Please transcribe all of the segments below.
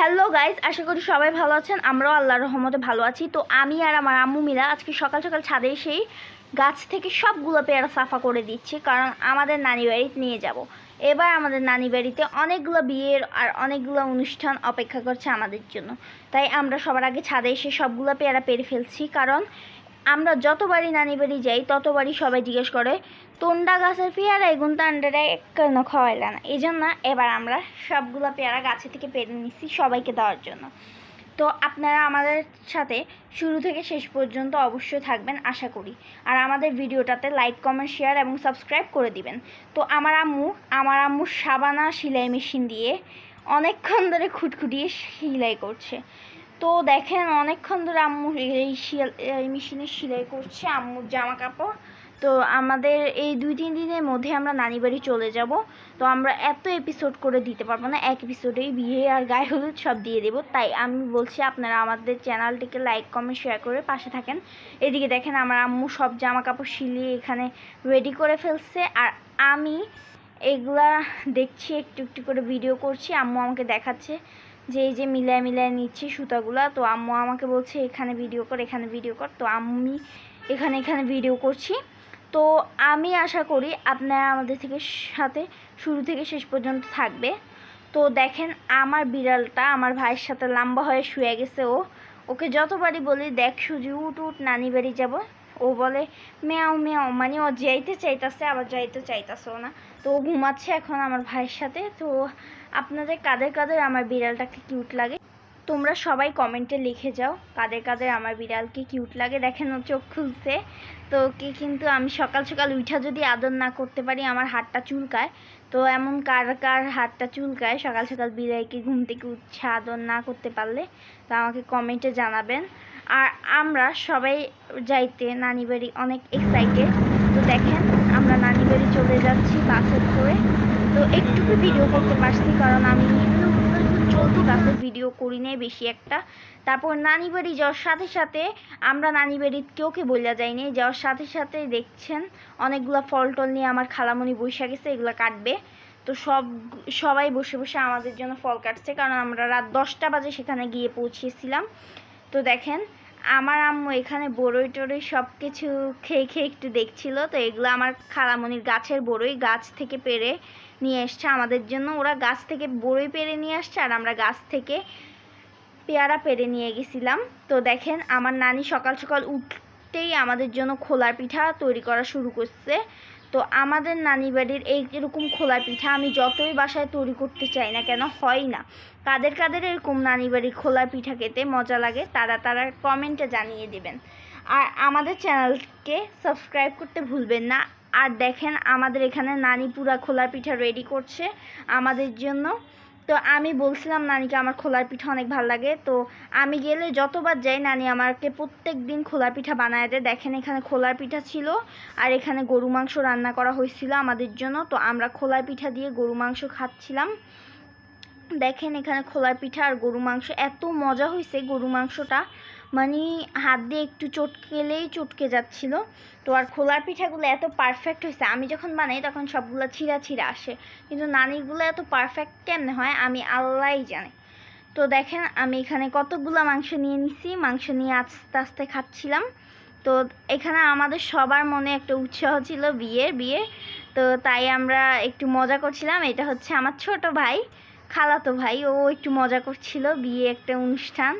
Hello guys আশা করি সবাই ভালো আছেন। আমরাও আল্লাহ রহমতে ভালো আছি। তো আমি আর আমার আম্মু মিলা আজকে সকাল সকাল ছাদে সেই গাছ থেকে সবগুলো পেয়ারা সাফা করে দিচ্ছি, কারণ আমাদের নানি বাড়িতে নিয়ে যাব। এবার আমাদের নানি বাড়িতে অনেকগুলো বিয়ের আর অনেকগুলো অনুষ্ঠান অপেক্ষা করছে আমাদের জন্য। তাই আমরা সবার আগে ছাদে এসে সবগুলো পেয়ারা পেরে ফেলছি, কারণ আমরা যতবারই নানি বাড়ি যাই, ততবারই সবাই জিজ্ঞেস করে, তোন্ডা গাছের পেয়ারা এগুন তান্ডারে কেন খাওয়াইলে না। এই জন্য এবার আমরা সবগুলো পেয়ারা গাছে থেকে পেরে নিচ্ছি সবাইকে দেওয়ার জন্য। তো আপনারা আমাদের সাথে শুরু থেকে শেষ পর্যন্ত অবশ্যই থাকবেন, আশা করি। আর আমাদের ভিডিওটাতে লাইক কমেন্ট শেয়ার এবং সাবস্ক্রাইব করে দিবেন। তো আমার আম্মু আমার আম্মু সাবানা, সেলাই মেশিন দিয়ে অনেকক্ষণ ধরে খুটখুটিয়ে সেলাই করছে। তো দেখেন অনেকক্ষণ ধরে আম্মু এই এই মেশিনে সেলাই করছে, আম্মুর জামা কাপড়। তো আমাদের এই দুই, তিন দিনের মধ্যে আমরা নানি বাড়ি চলে যাব। তো আমরা এত এপিসোড করে দিতে পারব না, এক এপিসোডেই বিয়ে আর গায়ে হলুদ সব দিয়ে দেবো। তাই আমি বলছি আপনারা আমাদের চ্যানেলটিকে লাইক কমেন্ট শেয়ার করে পাশে থাকেন। এদিকে দেখেন আমার আম্মু সব জামা কাপড় সিলিয়ে এখানে রেডি করে ফেলছে। আর আমি এগুলা দেখছি, একটু একটু করে ভিডিও করছি। আম্মু আমাকে দেখাচ্ছে। যে এই যে মিলায় মিলায় নিচ্ছি সুতাগুলা, তো আম্মু আমাকে বলছে, এখানে ভিডিও কর, এখানে ভিডিও কর। তো আমি এখানে এখানে ভিডিও করছি। তো আমি আশা করি আপনারা আমাদের থেকে সাথে শুরু থেকে শেষ পর্যন্ত থাকবে। তো দেখেন আমার বিড়ালটা আমার ভাইয়ের সাথে লম্বা হয়ে শুয়ে গেছে ও। ওকে যতবারই বলি, দেখ সুজি, উঠ উঠ নানি বাড়ি যাব। ও বলে, মেয়াও মেয়াও মানে ও যাইতে চাইতেছে, আবার যাইতে চাইতেছেও না। তো ও ঘুমাচ্ছে এখন আমার ভাইয়ের সাথে। তো আপনাদের কাদের কাদের আমার বিড়ালটাকে কিউট লাগে? তোমরা সবাই কমেন্টে লিখে যাও কাদের কাদের আমার বিড়ালকে কিউট লাগে দেখেন ও চোখ খুলছে। তো ওকে কিন্তু আমি সকাল সকাল উঠা যদি আদর না করতে পারি আমার হাতটা চুলকায়। তো এমন কার কার হাতটা চুলকায় সকাল সকাল বিড়াইকে ঘুম থেকে উঠছে আদর না করতে পারলে? তো আমাকে কমেন্টে জানাবেন। আর আমরা সবাই যাইতে নানি বাড়ি অনেক এক্সাইটেড তো দেখেন আমরা নানি বাড়ি চলে যাচ্ছি বাসে করে। তো একটুকু ভিডিও করতে পারছি কারণ আমি চলতি তাতে ভিডিও করি নাই বেশি একটা। তারপর নানি বাড়ি যাওয়ার সাথে সাথে আমরা নানি বাড়ির কেউকে বইলা যাইনি যাওয়ার সাথে সাথে দেখছেন অনেকগুলো ফল টল নিয়ে আমার খালামণি বৈশা গেছে, এগুলো কাটবে। তো সব, সবাই বসে বসে আমাদের জন্য ফল কাটছে, কারণ আমরা রাত দশটা বাজে সেখানে গিয়ে পৌঁছেছিলাম। তো দেখেন আমার আম্মু এখানে বড়ই টড়ই সব কিছু খেয়ে খেয়ে একটু দেখছিল, তো এগুলো আমার খালামণির গাছের বড়ই গাছ থেকে পেরে নিয়ে এসছে আমাদের জন্য। ওরা গাছ থেকে বড়ই পেরে নিয়ে আসছে আর আমরা গাছ থেকে পেয়ারা পেরে নিয়ে গেছিলাম। তো দেখেন, আমার নানি সকাল সকাল উঠতেই আমাদের জন্য খোলার পিঠা তৈরি করা শুরু করছে। তো আমাদের নানি বাড়ির এই এরকম খোলার পিঠা আমি যতই বাসায় তৈরি করতে চাই না কেন, হয় না। কাদের কাদের এরকম নানি বাড়ির খোলার পিঠা খেতে মজা লাগে, তারা তারা কমেন্টে জানিয়ে দেবেন। আর আমাদের চ্যানেলকে সাবস্ক্রাইব করতে ভুলবেন না। আর দেখেন আমাদের এখানে নানি পুরা খোলার পিঠা রেডি করছে আমাদের জন্য। তো আমি বলছিলাম নানিকে আমার খোলার পিঠা অনেক ভালো লাগে। তো আমি গেলে যতবার যাই নানি আমাকে প্রত্যেক দিন খোলার পিঠা বানায় দেয়। দেখেন এখানে খোলার পিঠা ছিল আর এখানে গরু মাংস রান্না করা হয়েছিল আমাদের জন্য। তো আমরা খোলার পিঠা দিয়ে গরু মাংস খাচ্ছিলাম। দেখেন এখানে খোলার পিঠা আর গরু মাংস, এত মজা হয়েছে গরু মাংসটা। মানে হাত দিয়ে একটু চটকেলেই চটকে যাচ্ছিল। তো আর খোলার পিঠাগুলো এত পারফেক্ট হয়েছে। আমি যখন বানাই তখন সবগুলো ছিঁড়া ছিঁড়া আসে। কিন্তু নানিরগুলো এত পারফেক্ট কেমনে হয় আমি আল্লাহই জানি। তো দেখেন আমি এখানে কতগুলো মাংস নিয়ে নিছি। মাংস নিয়ে আস্তে আস্তে খাচ্ছিলাম। তো এখানে আমাদের সবার মনে একটা উৎসাহ ছিল বিয়ের বিয়ে। তো তাই আমরা একটু মজা করছিলাম। এটা হচ্ছে আমার ছোট ভাই, খালাতো ভাই। ও একটু মজা করছিল বিয়ে একটা অনুষ্ঠান।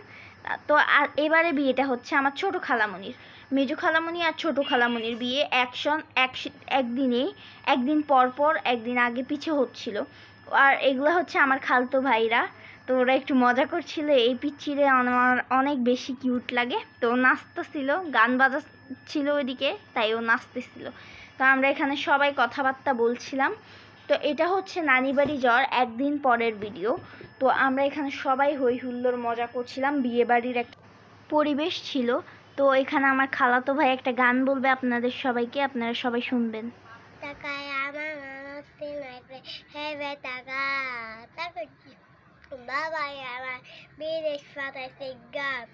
তো আর এবারে বিয়েটা হচ্ছে আমার ছোট খালামণির মেজো খালামণি আর ছোট খালামণির বিয়ে একশন এক একদিনেই, একদিন পর পর, একদিন আগে পিছে হচ্ছিল। আর এগুলো হচ্ছে আমার খালতো ভাইরা। তো ওরা একটু মজা করছিল, এই পিচ্ছিরে আমার অনেক বেশি কিউট লাগে। তো নাচতেছিল, গান বাজাচ্ছিল ওইদিকে, তাই ও নাচতেছিল। তো আমরা এখানে সবাই কথাবার্তা বলছিলাম। তো এটা হচ্ছে নানি বাড়ি যাওয়ার একদিন পরের ভিডিও তো আমরা এখানে সবাই হই হুল্লোর মজা করছিলাম বিয়ে বাড়ির একটা পরিবেশ ছিল। তো এখানে আমার খালাতো ভাই একটা গান বলবে আপনাদের সবাইকে, আপনারা সবাই শুনবেন। বাবা আমার বিদেশ পাঠাইছে, গান।